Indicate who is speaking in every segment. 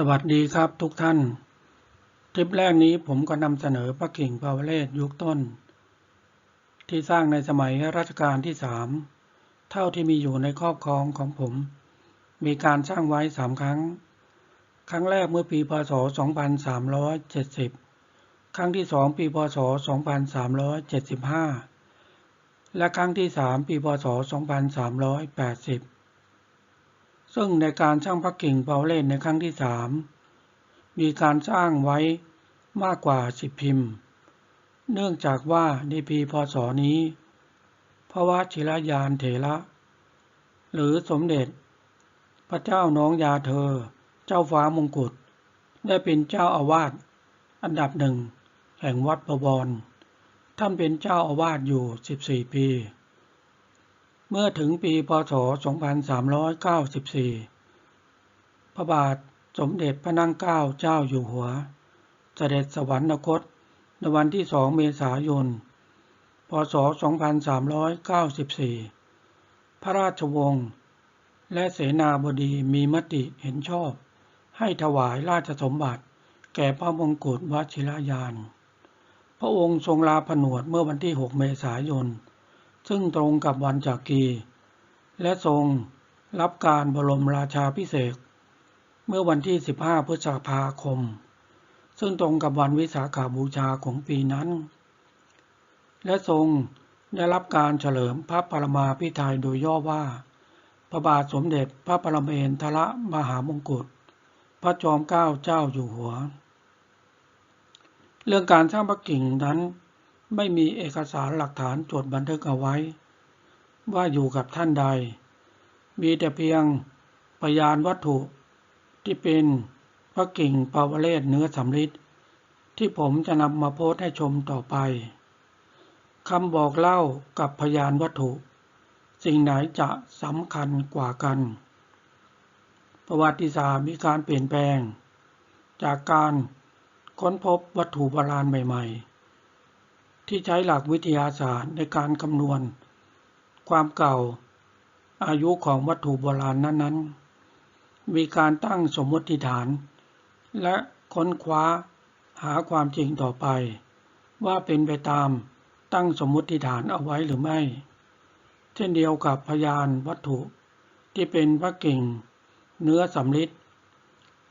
Speaker 1: สวัสดีครับทุกท่าน คลิปแรกนี้ผมก็นำเสนอพระกิ่งปาวเลศยุคต้น ที่สร้างในสมัยรัชกาลที่สามเท่าที่มีอยู่ในครอบครองของผม มีการสร้างไว้สามครั้ง ครั้งแรกเมื่อปีพศ 2370 ครั้งที่สองปีพศ 2375 และครั้งที่สามปีพศ 2380 ซึ่งในการสร้างพระกิ่งเปาเล่นในครั้งที่สามมีการสร้างไว้มากกว่าสิบพิมพ์ เนื่องจากว่าในปีพศนี้พระวชิรยานเถระ หรือสมเด็จ พระเจ้าน้องยาเธอ เจ้าฟ้ามงกุฎได้เป็นเจ้าอาวาสอันดับหนึ่งแห่งวัดประวรท่านเป็นเจ้าอาวาสอยู่ 14 ปี เมื่อถึงปีพศ 2394 พระบาทสมเด็จพระนั่งเกล้าเจ้าอยู่หัว เสด็จสวรรคตในวันที่ 2 เมษายน พศ 2394 พระราชวงศ์และเสนาบดีมีมติเห็นชอบ ให้ถวายราชสมบัติ แก่พระมงกุฎวชิรยาน พระองค์ทรงลาผนวดเมื่อวันที่ 6 เมษายน ซึ่งตรงกับวันจากกี และทรงรับการบรมราชาพิเศษ เมื่อวันที่ 15 พฤษภาคม ซึ่งตรงกับวันวิสาขาบูชาของปีนั้น และทรงได้รับการเฉลิมพระปรมาภิไธยโดยย่อว่า พระบาทสมเด็จพระปรเมนทรมหามงกุฎ พระจอมเกล้าเจ้าอยู่หัว เรื่องการสร้างพระกิ่งนั้น ไม่มีเอกสารหลักฐานจดบันทึกเอาไว้ ว่าอยู่กับท่านใด มีแต่เพียงพยานวัตถุ ที่เป็นพระกิ่งปาวเลศเนื้อสำริดที่ผมจะนำมาโพสต์ให้ชมต่อไปคำบอกเล่ากับพยานวัตถุ สิ่งไหนจะสำคัญกว่ากัน ประวัติศาสตร์มีการเปลี่ยนแปลง จากการค้นพบวัตถุโบราณใหม่ ๆ ที่ใช้หลักวิทยาศาสตร์ในการคำนวณ ความเก่า อายุของวัตถุโบราณนั้นๆ มีการตั้งสมมติฐาน และค้นคว้าหาความจริงต่อไป ว่าเป็นไปตามตั้งสมมติฐานเอาไว้หรือไม่ เช่นเดียวกับพยานวัตถุที่เป็นพระกิ่ง เนื้อสำริด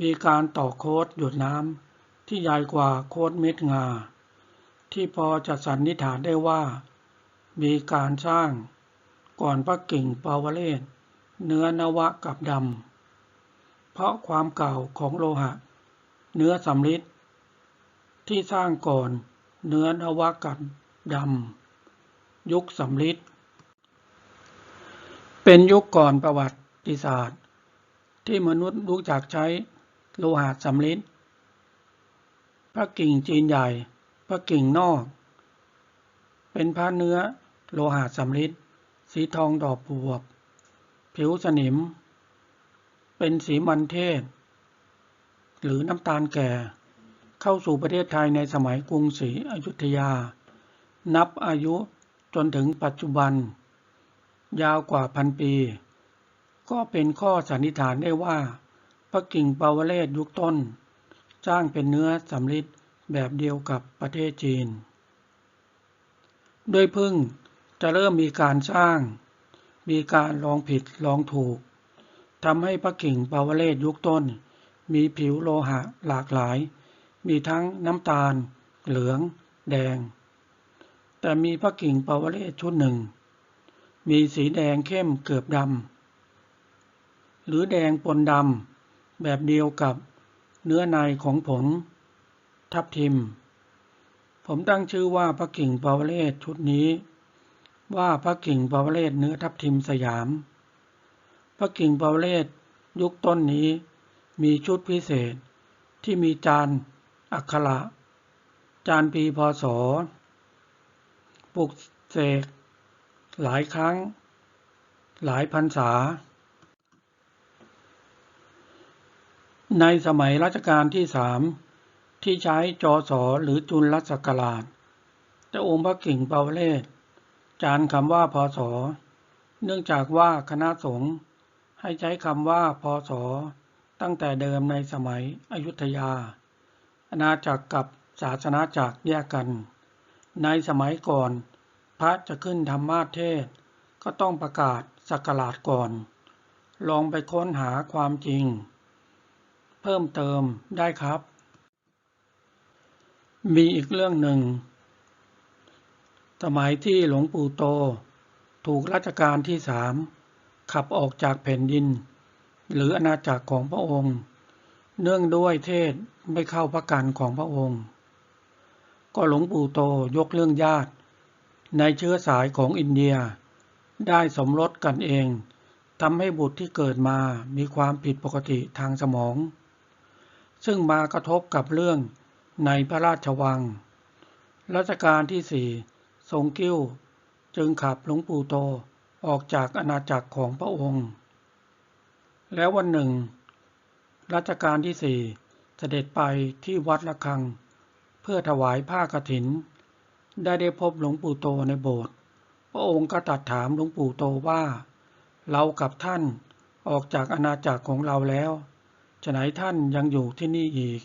Speaker 1: มีการต่อโคดหยดน้ำที่ใหญ่กว่าโคดเม็ดงา ที่พอจะสันนิษฐานได้ว่า มีการสร้างก่อนพระกิ่งปาวเลศเนื้อนวะกับดำ เพราะความเก่าของโลหะ เนื้อสำริดที่สร้างก่อนเนื้อนวะกับดำ ยุคสำริดเป็นยุคก่อนประวัติศาสตร์ ที่มนุษย์รู้จักใช้โลหะสำริดพระกิ่งจีนใหญ่ พระกิ่งนอก เป็นพระเนื้อโลหะสำริดสีทองดอกบวบผิวสนิม เป็นสีมันเทศ หรือน้ำตาลแก่ เข้าสู่ประเทศไทยในสมัยกรุงศรีอยุธยา นับอายุจนถึงปัจจุบัน ยาวกว่าพันปี ก็เป็นข้อสันนิษฐานได้ว่าพระกิ่งปาวเลศยุคต้นสร้างเป็นเนื้อสำริด แบบเดียวกับประเทศจีนโดยพึ่งจะเริ่มมีการสร้าง มีการลองผิดลองถูกทำให้พระกิ่งปาวเลศยุคต้น มีผิวโลหะหลากหลาย มีทั้งน้ำตาล เหลือง แดง แต่มีพระกิ่งปาวเลศชุดหนึ่ง มีสีแดงเข้มเกือบดำหรือแดงปนดำแบบเดียวกับเนื้อในของผล ทับทิม ผมตั้งชื่อว่าพระกิ่งปาวเลศชุดนี้ ว่าพระกิ่งปาวเลศเนื้อทับทิมสยาม พระกิ่งปาวเลศยุคต้นนี้ มีชุดพิเศษที่มีจานอักขระจานปีพศปลุกเสกหลายครั้ง หลายพรรษา ในสมัยรัชกาลที่สาม ที่ใช้จอสอหรือจุลศักราช แต่องค์พระกิ่งเปาเลศจานคำว่าพศเนื่องจากว่าคณะสงฆ์ให้ใช้คำว่าพศตั้งแต่เดิมในสมัยอยุธยา อาณาจักรกับศาสนาจักรแยกกัน ในสมัยก่อน พระจะขึ้นธรรมาเทศ ก็ต้องประกาศสักการาชก่อน ลองไปค้นหาความจริง เพิ่มเติมได้ครับ มีอีกเรื่องหนึ่ง สมัยที่หลวงปู่โต ถูกรัชกาลที่สามขับออกจากแผ่นดิน หรืออาณาจักรของพระองค์ เนื่องด้วยเทศไม่เข้าพระกันของพระองค์ ก็หลวงปู่โตยกเรื่องญาติ ในเชื้อสายของอินเดีย ได้สมรสกันเองทำให้บุตรที่เกิดมามีความผิดปกติทางสมอง ซึ่งมากระทบกับเรื่อง ในพระราชวัง รัชกาลที่สี่ทรงกิ้ว จึงขับหลวงปู่โตออกจากอาณาจักรของพระองค์ แล้ววันหนึ่ง รัชกาลที่สี่เสด็จไปที่วัดละคัง เพื่อถวายผ้ากฐิน ได้ได้พบหลวงปู่โตในโบสถ์พระองค์ก็ตรัสถามหลวงปู่โตว่า เรากับท่านออกจากอาณาจักรของเราแล้วจะไหนท่านยังอยู่ที่นี่อีก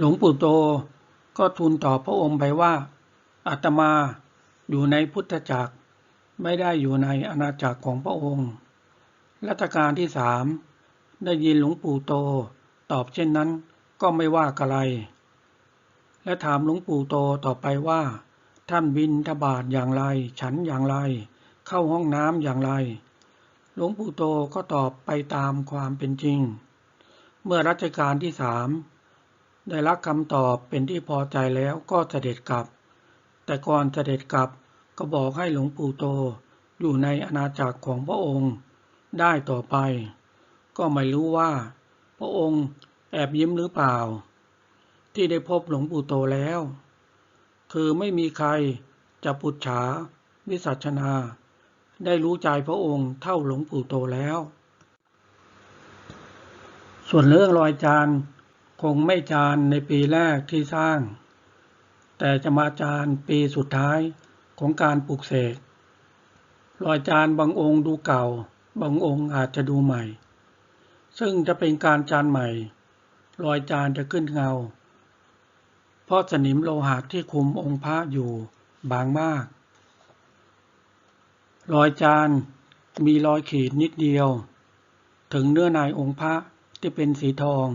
Speaker 1: หลวงปู่โตก็ทูลตอบพระองค์ไปว่าอาตมาอยู่ในพุทธจักรไม่ได้อยู่ในอาณาจักรของพระองค์ รัชกาลที่สามได้ยินหลวงปู่โตตอบเช่นนั้นก็ไม่ว่ากะไร และถามหลวงปู่โตต่อไปว่า ท่านบินทบาทอย่างไร ฉันอย่างไร เข้าห้องน้ำอย่างไร หลวงปู่โตก็ตอบไปตามความเป็นจริง เมื่อรัชกาลที่สาม ได้รับคำตอบเป็นที่พอใจแล้วก็เสด็จกลับ แต่ก่อนเสด็จกลับก็บอกให้หลวงปู่โตอยู่ในอาณาจักรของพระองค์ ได้ต่อไป ก็ไม่รู้ว่า พระองค์แอบยิ้มหรือเปล่า ที่ได้พบหลวงปู่โตแล้ว คือไม่มีใครจะปุจฉาวิสัชนา ได้รู้ใจพระองค์เท่าหลวงปู่โตแล้ว ส่วนเรื่องรอยจาน คงไม่จานในปีแรกที่สร้าง แต่จะมาจานปีสุดท้ายของการปลูกเสกรอยจานบางองค์ดูเก่า บางองค์อาจจะดูใหม่ ซึ่งจะเป็นการจานใหม่ รอยจานจะขึ้นเงา เพราะสนิมโลหะที่คุมองค์พระอยู่บางมาก รอยจานมีรอยขีดนิดเดียว ถึงเนื้อในองค์พระที่เป็นสีทอง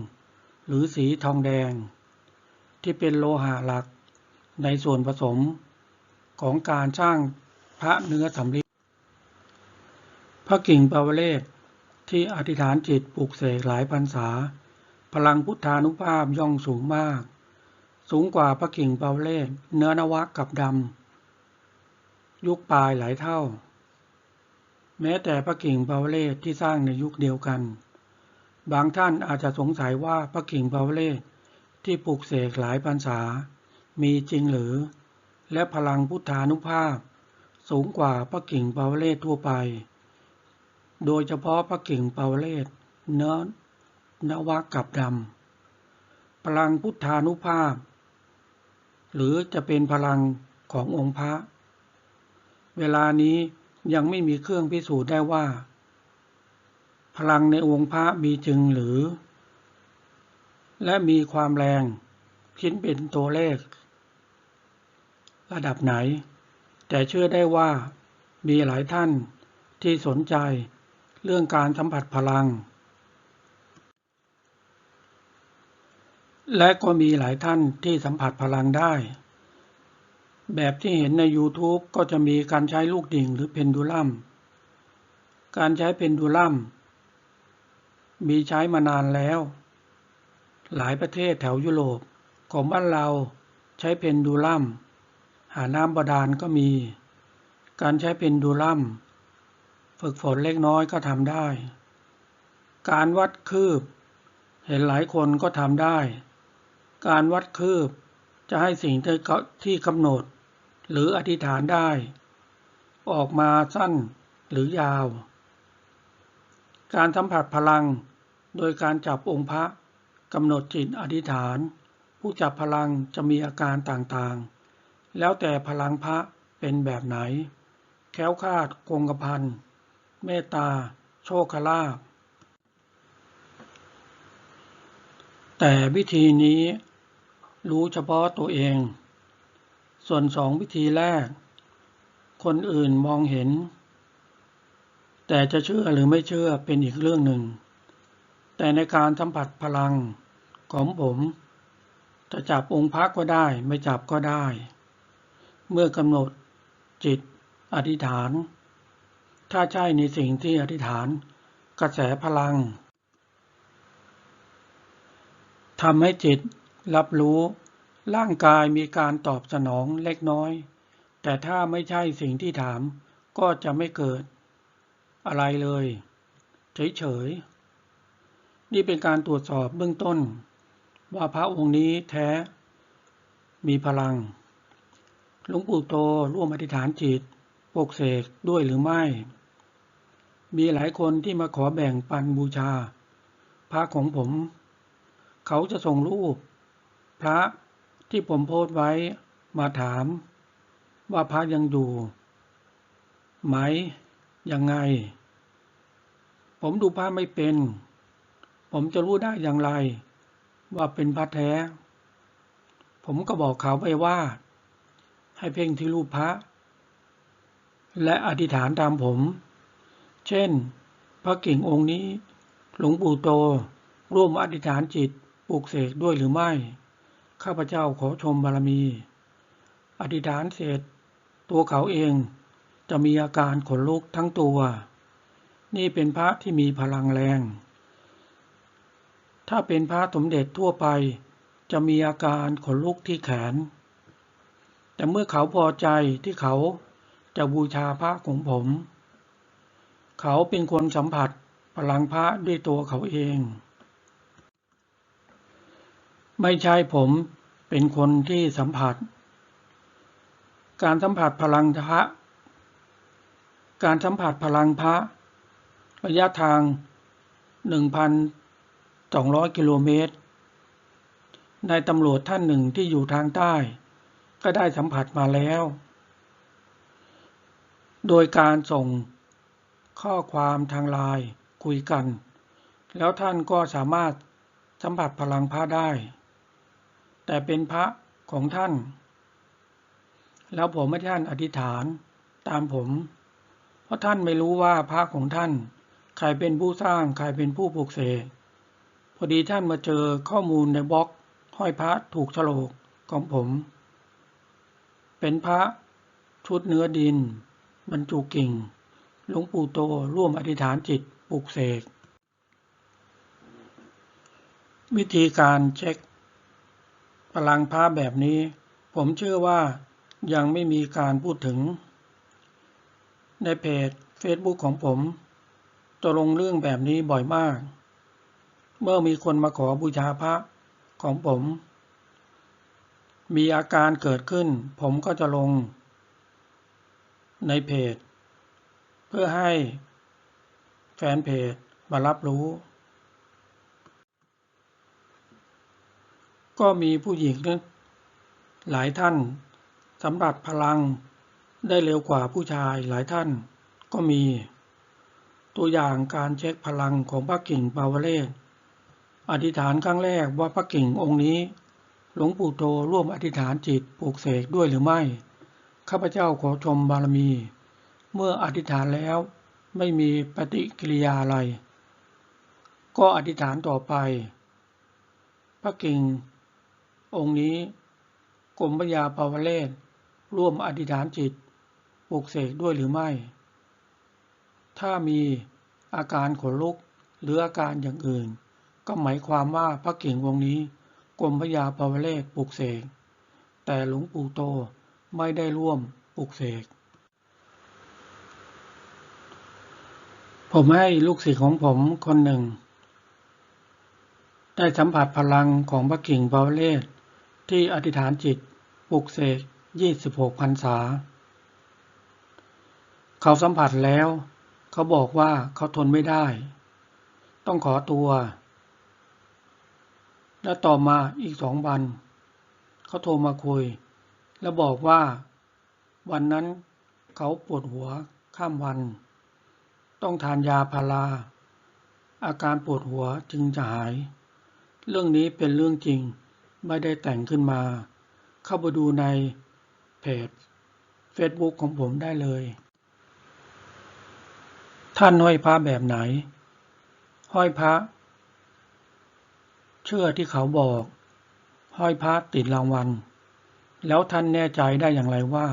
Speaker 1: หรือสีทองแดง ที่เป็นโลหะหลักในส่วนผสมของการสร้างพระเนื้อสำริดพระกิ่งปาวเลศที่อธิษฐานจิตปลูกเสกหลายพรรษา พลังพุทธานุภาพย่องสูงมาก สูงกว่าพระกิ่งปาวเลศเนื้อนวะกับดำยุคปลายหลายเท่า แม้แต่พระกิ่งปาวเลศที่สร้างในยุคเดียวกัน บางท่านอาจจะสงสัยว่าพระกิ่งปาวเลศที่ปลูกเสกหลายพรรษา มีจริงหรือ และพลังพุทธานุภาพ สูงกว่าพระกิ่งเปาเลศทั่วไป โดยเฉพาะพระกิ่งเปาเลศเนื้อนวะกับดำพลังพุทธานุภาพ หรือจะเป็นพลังขององค์พระ เวลานี้ยังไม่มีเครื่องพิสูจน์ได้ว่า พลังในองค์พระมีจริงหรือ และมีความแรงคิดเป็นตัวเลข ระดับไหน แต่เชื่อได้ว่ามีหลายท่านที่สนใจเรื่องการสัมผัสพลัง และก็มีหลายท่านที่สัมผัสพลังได้ แบบที่เห็นใน YouTube ก็จะมีการใช้ลูกดิ่งหรือเพนดูลัม การใช้เพนดูลัม มีใช้มานานแล้ว หลายประเทศแถวยุโรปของบ้านเราใช้เพนดูลัมหาน้ำบาดาลก็มี การใช้เป็นดูลัมฝึกฝนเล็กน้อยก็ทำได้ การวัดคืบ เห็นหลายคนก็ทำได้ การวัดคืบจะให้สิ่งที่กำหนด หรืออธิษฐานได้ ออกมาสั้นหรือยาว การสัมผัสพลัง โดยการจับองค์พระกำหนดจิตอธิษฐาน ผู้จับพลังจะมีอาการต่างๆ แล้วแต่พลังพระเป็นแบบไหน แค้วคาดคงกระพันเมตตา โชคลาภแต่วิธีนี้รู้เฉพาะตัวเอง ส่วนสองวิธีแรก คนอื่นมองเห็น แต่จะเชื่อหรือไม่เชื่อเป็นอีกเรื่องหนึ่ง แต่ในการสัมผัสพลังของผมจะจับองค์พระก็ได้ไม่จับก็ได้ เมื่อกำหนดจิตอธิษฐาน ถ้าใช่ในสิ่งที่อธิษฐาน กระแสพลังทำให้จิตรับรู้ ร่างกายมีการตอบสนองเล็กน้อย แต่ถ้าไม่ใช่สิ่งที่ถามก็จะไม่เกิด อะไรเลย เฉยๆ นี่เป็นการตรวจสอบเบื้องต้น ว่าพระองค์นี้แท้ มีพลัง หลวงปู่โตร่วมอธิษฐานจิตปกเสกด้วยหรือไม่ มีหลายคนที่มาขอแบ่งปันบูชา พระของผม เขาจะส่งรูป พระที่ผมโพสต์ไว้มาถาม ว่าพระยังอยู่ ไหมยังไง ผมดูพระไม่เป็น ผมจะรู้ได้อย่างไร ว่าเป็นพระแท้ ผมก็บอกเขาไปว่า ให้เพ่งที่รูปพระ และอธิษฐานตามผม เช่น พระกิ่งองค์นี้ หลวงปู่โต ร่วมอธิษฐานจิตปลุกเสกด้วยหรือไม่ ข้าพเจ้าขอชมบารมี อธิษฐานเสร็จ ตัวเขาเองจะมีอาการขนลุกทั้งตัว นี่เป็นพระที่มีพลังแรง ถ้าเป็นพระสมเด็จทั่วไป จะมีอาการขนลุกที่แขน แต่เมื่อเขาพอใจที่เขาจะบูชาพระของผม เขาเป็นคนสัมผัสพลังพระด้วยตัวเขาเอง ไม่ใช่ผมเป็นคนที่สัมผัส การสัมผัสพลังพระ การสัมผัสพลังพระ ระยะทาง 200 กิโลเมตร นายตำรวจท่านหนึ่งที่อยู่ทางใต้ ก็ได้สัมผัสมาแล้ว โดยการส่งข้อความทางไลน์คุยกัน แล้วท่านก็สามารถสัมผัสพลังพระได้ แต่เป็นพระของท่าน แล้วผมไม่ท่านอธิษฐานตามผม เพราะท่านไม่รู้ว่าพระของท่าน ใครเป็นผู้สร้าง ใครเป็นผู้ปลูกเสก อดีท่านมาเจอข้อมูลในบล็อกห้อยพระถูกฉลกของผม เป็นพระชุดเนื้อดิน บรรจุกิ่ง หลวงปู่โตร่วมอธิษฐานจิตปลุกเสก วิธีการเช็คพลังพระแบบนี้ ผมเชื่อว่ายังไม่มีการพูดถึง ในเพจ Facebook ของผม จะลงเรื่องแบบนี้บ่อยมาก เมื่อมีคนมาขอบูชาพระของผม มีอาการเกิดขึ้น ผมก็จะลง ในเพจ เพื่อให้แฟนเพจมารับรู้ ก็มีผู้หญิงหลายท่านสำหรับพลังได้เร็วกว่าผู้ชายหลายท่านก็มี ตัวอย่างการเช็คพลังของพระกิ่งปาวเลศ อธิษฐานครั้งแรกว่าพระกิ่งองค์นี้ หลวงปู่โตร่วมอธิษฐานจิตปลูกเสกด้วยหรือไม่ ข้าพเจ้าขอชมบารมี เมื่ออธิษฐานแล้วไม่มีปฏิกิริยาอะไร ก็อธิษฐานต่อไป พระกิ่ง องค์นี้กรมพยาปาวเลศร่วมอธิษฐานจิตปลูกเสกด้วยหรือไม่ ถ้ามีอาการขนลุกหรืออาการอย่างอื่น ก็หมายความว่าพระกิ่งวงนี้กรมพยาปวเลศปลูกเสก แต่หลวงปู่โตไม่ได้ร่วมปลูกเสก ผมให้ลูกศิษย์ของผมคนหนึ่ง ได้สัมผัสพลังของพระกิ่งปวเลศที่อธิษฐานจิตปลุกเสกยี่สิบหกพรรษา เขาสัมผัสแล้ว เขาบอกว่าเขาทนไม่ได้ ต้องขอตัว และต่อมาอีกสองวันเขาโทรมาคุย แล้วบอกว่า วันนั้นเขาปวดหัวข้ามวันตต้องทานยาพาราอาการปวดหัวจึงจะหาย เรื่องนี้เป็นเรื่องจริงไม่ได้แต่งขึ้นมา เข้าไปดูในเพจ Facebook ของผมได้เลย ท่านห้อยพระแบบไหน ห้อยพระ เชื่อที่เขาบอก ห้อยพระติดรางวัล แล้วท่านแน่ใจได้อย่างไรว่า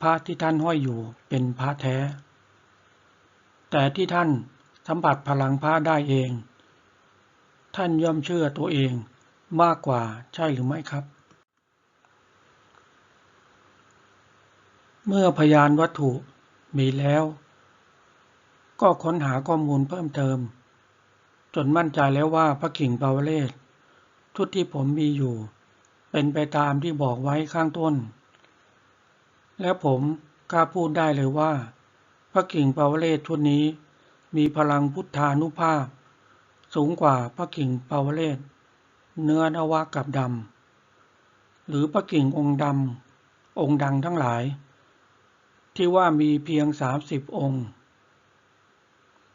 Speaker 1: พระที่ท่านห้อยอยู่เป็นพระแท้ แต่ที่ท่านสัมผัสพลังพระได้เอง ท่านย่อมเชื่อตัวเองมากกว่าใช่หรือไม่ครับ เมื่อพยานวัตถุมีแล้ว ก็ค้นหาข้อมูลเพิ่มเติม จนมั่นใจแล้วว่าพระกิ่งปาวเลศชุดที่ผมมีอยู่ เป็นไปตามที่บอกไว้ข้างต้น และผมกล้าพูดได้เลยว่า พระกิ่งปาวเลศชุดนี้ มีพลังพุทธานุภาพ สูงกว่าพระกิ่งปาวเลศเนื้อนวะกับดำหรือพระกิ่งองค์ดำองค์ดังทั้งหลาย ที่ว่ามีเพียงสามสิบองค์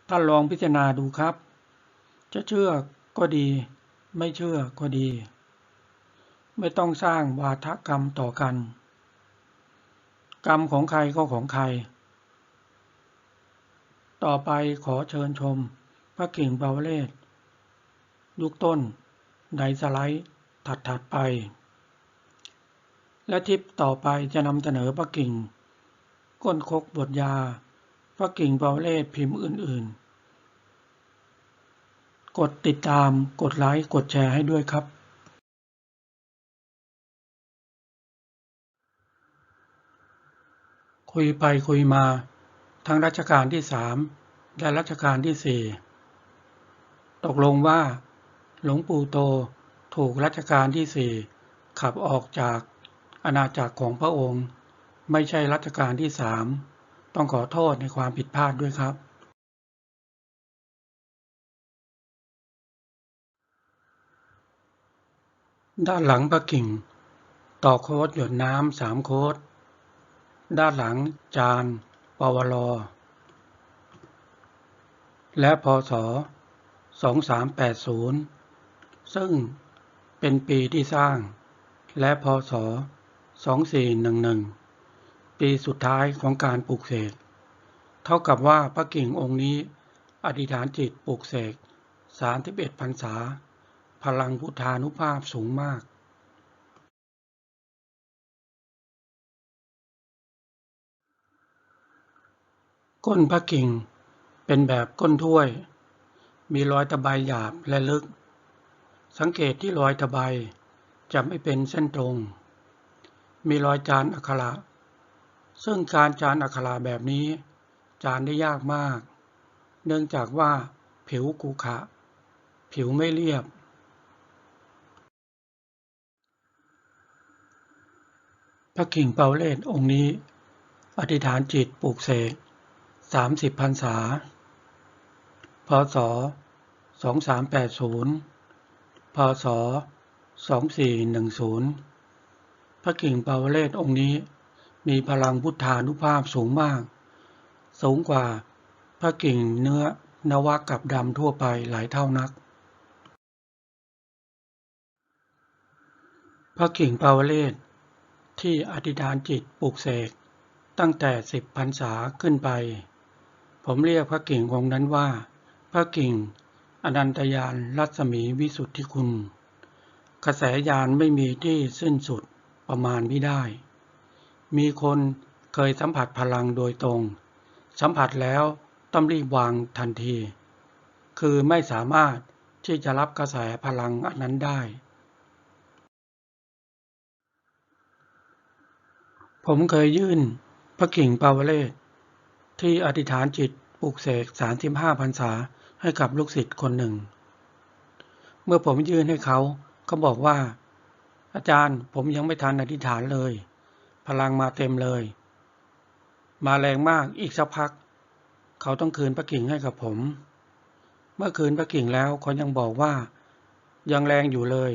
Speaker 1: ท่านลองพิจารณาดูครับ จะเชื่อก็ดี ไม่เชื่อก็ดี ไม่ต้องสร้างวาทกรรมต่อกัน กรรมของใครก็ของใคร ต่อไปขอเชิญชม พระกิ่งเบาเลศยุคต้น ไดสไลด์ถัดๆไป และทิปต่อไปจะนำเสนอพระกิ่ง ก้นคกบทยา พระกิ่งเบาเลศพิมพ์อื่น ๆ กดติดตาม กดไลค์ กดแชร์ให้ด้วยครับ คุยไปคุยมา ทั้งรัชกาลที่สามและรัชกาลที่สี่ตกลงว่า หลวงปู่โตถูกรัชกาลที่สี่ขับออกจากอาณาจักรของพระองค์ ไม่ใช่รัชกาลที่สามต้องขอโทษในความผิดพลาดด้วยครับ ด้านหลังพระกิ่ง ต่อโคดหยดน้ำสามโคดด้านหลังจานปวลและพศ 2380 ซึ่งเป็นปีที่สร้าง และพศ 2411 ปีสุดท้ายของการปลูกเสก เท่ากับว่าพระกิ่งองค์นี้อธิษฐานจิตปลูกเสก31พรรษา พลังพุทธานุภาพสูงมากก้นพระกิ่งเป็นแบบก้นถ้วย มีรอยตะไบหยาบและลึก สังเกตที่รอยตะไบจะไม่เป็นเส้นตรง มีรอยจานอักขระซึ่งการจานอักขระแบบนี้ จานได้ยากมาก เนื่องจากว่าผิวกุขะ ผิวไม่เรียบ พระกิ่งเปาเลศองค์นี้ อธิษฐานจิตปลูกเสกสามสิบพรรษา พศ2380พศ2410พระกิ่งเปาเลศองค์นี้มีพลังพุทธานุภาพสูงมาก สูงกว่าพระกิ่งเนื้อนวะกับดำทั่วไปหลายเท่านัก พระกิ่งเปาเลศ ที่อธิษฐานจิตปลูกเสกตั้งแต่สิบพรรษาขึ้นไป ผมเรียกพระกิ่งองค์นั้นว่า พระกิ่งอนันตยานรัศมีวิสุทธิคุณ กระแสยานไม่มีที่สิ้นสุดประมาณไม่ได้ มีคนเคยสัมผัสพลังโดยตรง สัมผัสแล้วต้องรีบวางทันที คือไม่สามารถที่จะรับกระแสพลังอันนั้นได้ ผมเคยยื่นพระกิ่งปาวเลศที่อธิษฐานจิตปลูกเสก35พรรษาให้กับลูกศิษย์คนหนึ่ง เมื่อผมยื่นให้เขาเขาบอกว่า อาจารย์ผมยังไม่ทันอธิษฐานเลย พลังมาเต็มเลย มาแรงมากอีกสักพัก เขาต้องคืนพระกิ่งให้กับผม เมื่อคืนพระกิ่งแล้วเขายังบอกว่า ยังแรงอยู่เลย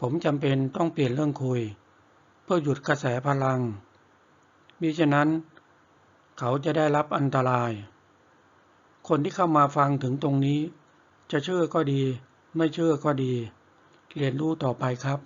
Speaker 1: ผมจำเป็นต้องเปลี่ยนเรื่องคุย พื่อหยุดกระแสพลัง มิฉะนั้น เขาจะได้รับอันตราย คนที่เข้ามาฟังถึงตรงนี้ จะเชื่อก็ดี ไม่เชื่อก็ดี เรียนรู้ต่อไปครับ